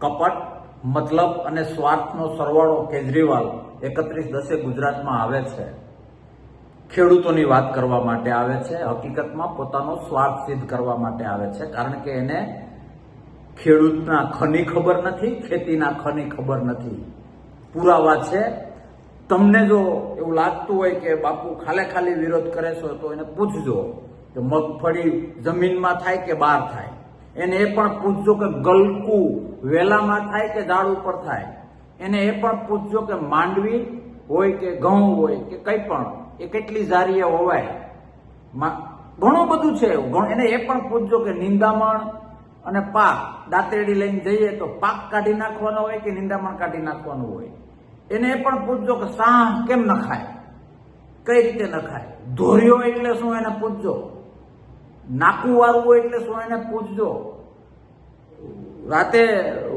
કપટ, મતલબ અને સ્વાર્થનો સરવાળો કેજરીવાલ એકત્રીસ દસે ગુજરાતમાં આવે છે. ખેડૂતોની વાત કરવા માટે આવે છે. હકીકતમાં પોતાનો સ્વાર્થ સિદ્ધ કરવા માટે આવે છે, કારણ કે એને ખેડૂતના ખની ખબર નથી, ખેતીના ખની ખબર નથી. પુરાવા છે. તમને જો એવું લાગતું હોય કે બાપુ ખાલે ખાલી વિરોધ કરે છો, તો એને પૂછજો કે મગફળી જમીનમાં થાય કે બહાર થાય. એને એ પણ પૂછજો કે ગલકું વેલામાં થાય કે ઝાડ ઉપર થાય, એને એ પણ પૂછજો કે માંડવી હોય કે ઘઉં હોય કે કંઈ પણ, એ કેટલી જારીએ હોવાય. ઘણું બધું છે એને એ પણ પૂછજો કે નિંદામણ અને પાક દાંતેડી લઈને જઈએ તો પાક કાઢી નાખવાનો હોય કે નિંદામણ કાઢી નાખવાનું હોય? એને એ પણ પૂછજો કે સાહ કેમ નખાય? કઈ રીતે નખાય? ધોર્યો એટલે શું? એને પૂછજો. નાકું વાળવું એટલે શું? એને પૂછજો. રાતે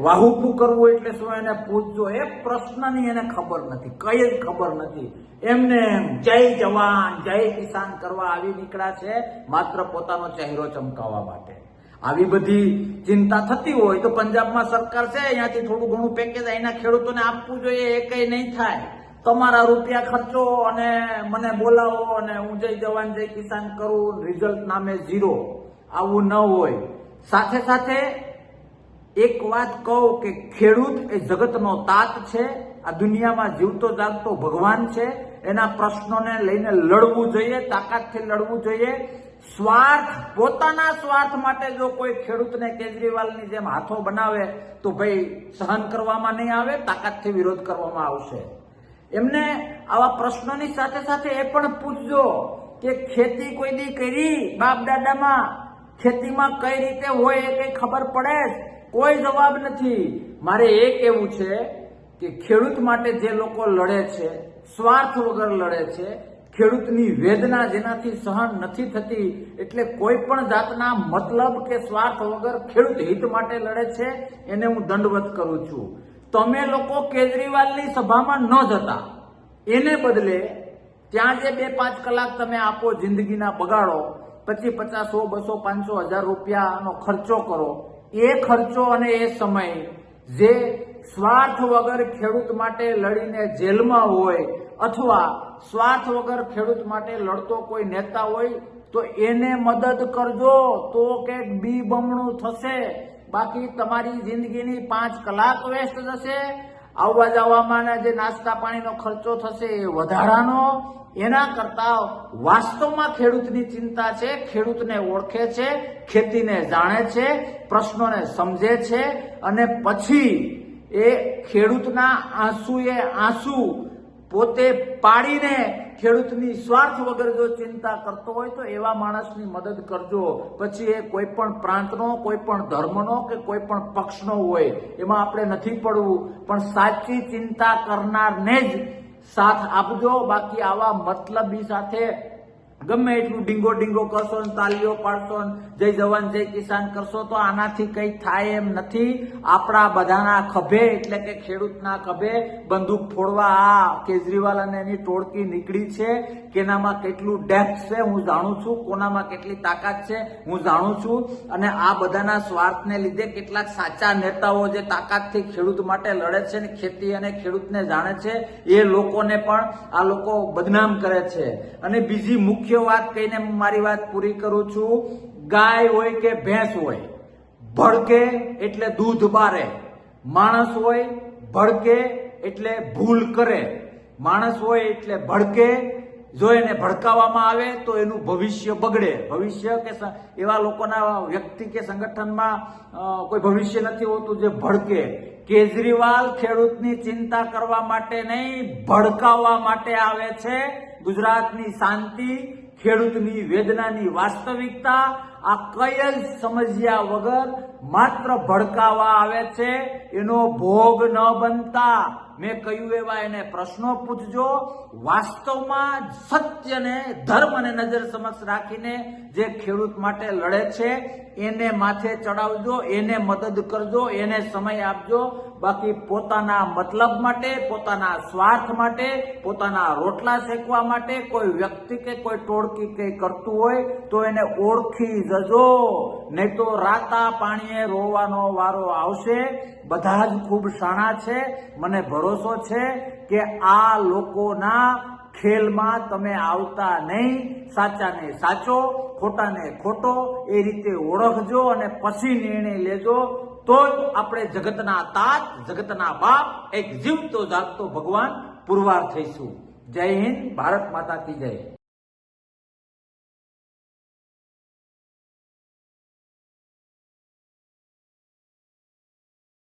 વાહુકું કરવું એટલે શું એને પૂછજો? એ પ્રશ્નની એને ખબર નથી, કઈ જ ખબર નથી. એમને એમ, જય જવાન, જય કિસાન કરવા આવી નીકળ્યા છે, માત્ર પોતાનો ચહેરો ચમકાવવા માટે. આવી બધી ચિંતા થતી હોય તો પંજાબમાં સરકાર છે, અહીંયાથી થોડું ઘણું પેકેજ અહીંના ખેડૂતોને આપવું જોઈએ, એ કઈ નહીં થાય. તમારા રૂપિયા ખર્ચો અને મને બોલાવો અને હું જય જવાન, જય કિસાન કરું રિઝલ્ટ નામે ઝીરો આવું ન હોય. સાથે સાથે એક વાત કહું કે ખેડૂત એ જગતનો તાત છે, આ દુનિયામાં જીવતો જાગતો ભગવાન છે, એના પ્રશ્નોને લઈને લડવું જોઈએ, તાકાતથી લડવું જોઈએ. સ્વાર્થ, પોતાના સ્વાર્થ માટે જો કોઈ ખેડૂતને કેજરીવાલની જેમ હાથો બનાવે, તો ભાઈ સહન કરવામાં નહીં આવે, તાકાતથી વિરોધ કરવામાં આવશે. એમને આવા પ્રશ્નોની સાથે સાથે એ પણ પૂછજો કે ખેતી કોઈ દી કરી બાપ દાદામાં? ખેતીમાં કઈ રીતે હોય એ કઈ ખબર પડે? કોઈ જવાબ નથી. મારે એ કહેવું છે કે ખેડૂત માટે જે લોકો લડે છે, સ્વાર્થ વગર લડે છે, ખેડૂતની વેદના જેનાથી સહન નથી થતી, એટલે કોઈ પણ જાતના મતલબ કે સ્વાર્થ વગર ખેડૂત હિત માટે લડે છે, એને હું દંડવત કરું છું. તમે લોકો કેજરીવાલની સભામાં ન જતા. એને બદલે ત્યાં જે બે પાંચ કલાક તમે આપો જિંદગીના બગાડો પછી પચાસ બસો, પાંચસો હજાર રૂપિયાનો ખર્ચો કરો એ ખર્ચો અને એ સમય જે સ્વાર્થ વગર ખેડૂત માટે લડીને જેલમાં હોય અથવા સ્વાર્થ વગર ખેડૂત માટે લડતો કોઈ નેતા હોય, તો એને મદદ કરજો, તો કે બી બમણું થશે. બાકી તમારી જિંદગીની પાંચ કલાક વેસ્ટ જશે આવવા જવામાં જે નાસ્તા પાણીનો ખર્ચો થશે એ વધારાનો, એના કરતા વાસ્તવમાં ખેડૂતની ચિંતા છે, ખેડૂતને ઓળખે છે, ખેતીને જાણે છે, પ્રશ્નોને સમજે છે, અને પછી એ ખેડૂતના આંસુએ આંસુ પોતે પાડીને ખેડૂતની સ્વાર્થ વગર જો ચિંતા કરતો હોય તો એવા માણસની મદદ કરજો. પછી એ કોઈ પણ પ્રાંતનો કોઈ પણ ધર્મનો કે કોઈ પણ પક્ષનો હોય, એમાં આપણે નથી પડવું. પણ સાચી ચિંતા કરનારને જ સાથ આપજો. બાકી આવા મતલબી સાથે ગમે એટલું ડીંગો ડીંગો કરશો ને તાલીઓ પાડશો જય જવાન, જય કિસાન કરશો તો આનાથી કઈ થાય એમ નથી. આપણા બધાના ખભે, એટલે કે ખેડૂતના ખભે બંદૂક ફોડવા આ કેજરીવાલ અને એની ટોળકી નીકળી છે કેનામાં કેટલું ડેપ્થ છે હું જાણું છું, કોનામાં કેટલી તાકાત છે હું જાણું છું. અને આ બધાના સ્વાર્થને લીધે કેટલાક સાચા નેતાઓ જે તાકાતથી ખેડૂત માટે લડે છે ને ખેતી અને ખેડૂતને જાણે છે, એ લોકોને પણ આ લોકો બદનામ કરે છે. અને બીજી મુખ્ય વાત કહીને હું મારી વાત પૂરી કરું છું. ગાય હોય કે ભેંસ હોય, ભડકે એટલે દૂધ બારે. માણસ હોય, ભડકે એટલે ભૂલ કરે. માણસ હોય એટલે ભડકે. જો એને ભડકાવવામાં આવે તો એનું ભવિષ્ય બગડે. ભવિષ્ય કે એવા લોકોના વ્યક્તિ કે સંગઠનમાં કોઈ ભવિષ્ય નથી હોતું જે ભડકે. કેજરીવાલ ખેડૂતની ચિંતા કરવા માટે નહીં, ભડકાવવા માટે આવે છે. ગુજરાતની શાંતિ ખેડૂતની વેદનાની વાસ્તવિકતા આ કઈ જ સમજ્યા વગર માત્ર ભડકાવા આવે છે, એનો ભોગ ન બનતા. મેં કહ્યું એવા એને પ્રશ્નો પૂછજો. વાસ્તવમાં સત્યને ધર્મ અને નજર સમક્ષ રાખીને જે ખેડૂત માટે લડે છે, એને માથે ચડાવજો, એને મદદ કરજો, એને સમય આપજો. બાકી પોતાના મતલબ માટે, પોતાના સ્વાર્થ માટે, પોતાના રોટલા શેકવા માટે કોઈ વ્યક્તિ કે કોઈ ટોળકી કંઈ કરતું હોય, તો એને ઓળખી જજો. નહીં તો રાતા પાણીએ રોવાનો વારો આવશે. બધા જ ખૂબ શાણા છે. મને ભરોસો છે કે આ લોકોના ખેલમાં તમે આવતા નહીં. સાચાને સાચો, ખોટાને ખોટો એ રીતે ઓળખજો અને પછી નિર્ણય લેજો. તો જ આપણે જગતના તાત, જગતના બાપ, એક જીવતો જાગતો ભગવાન પુરવાર થઈશું. જય હિન્દ, ભારત માતા કી જય.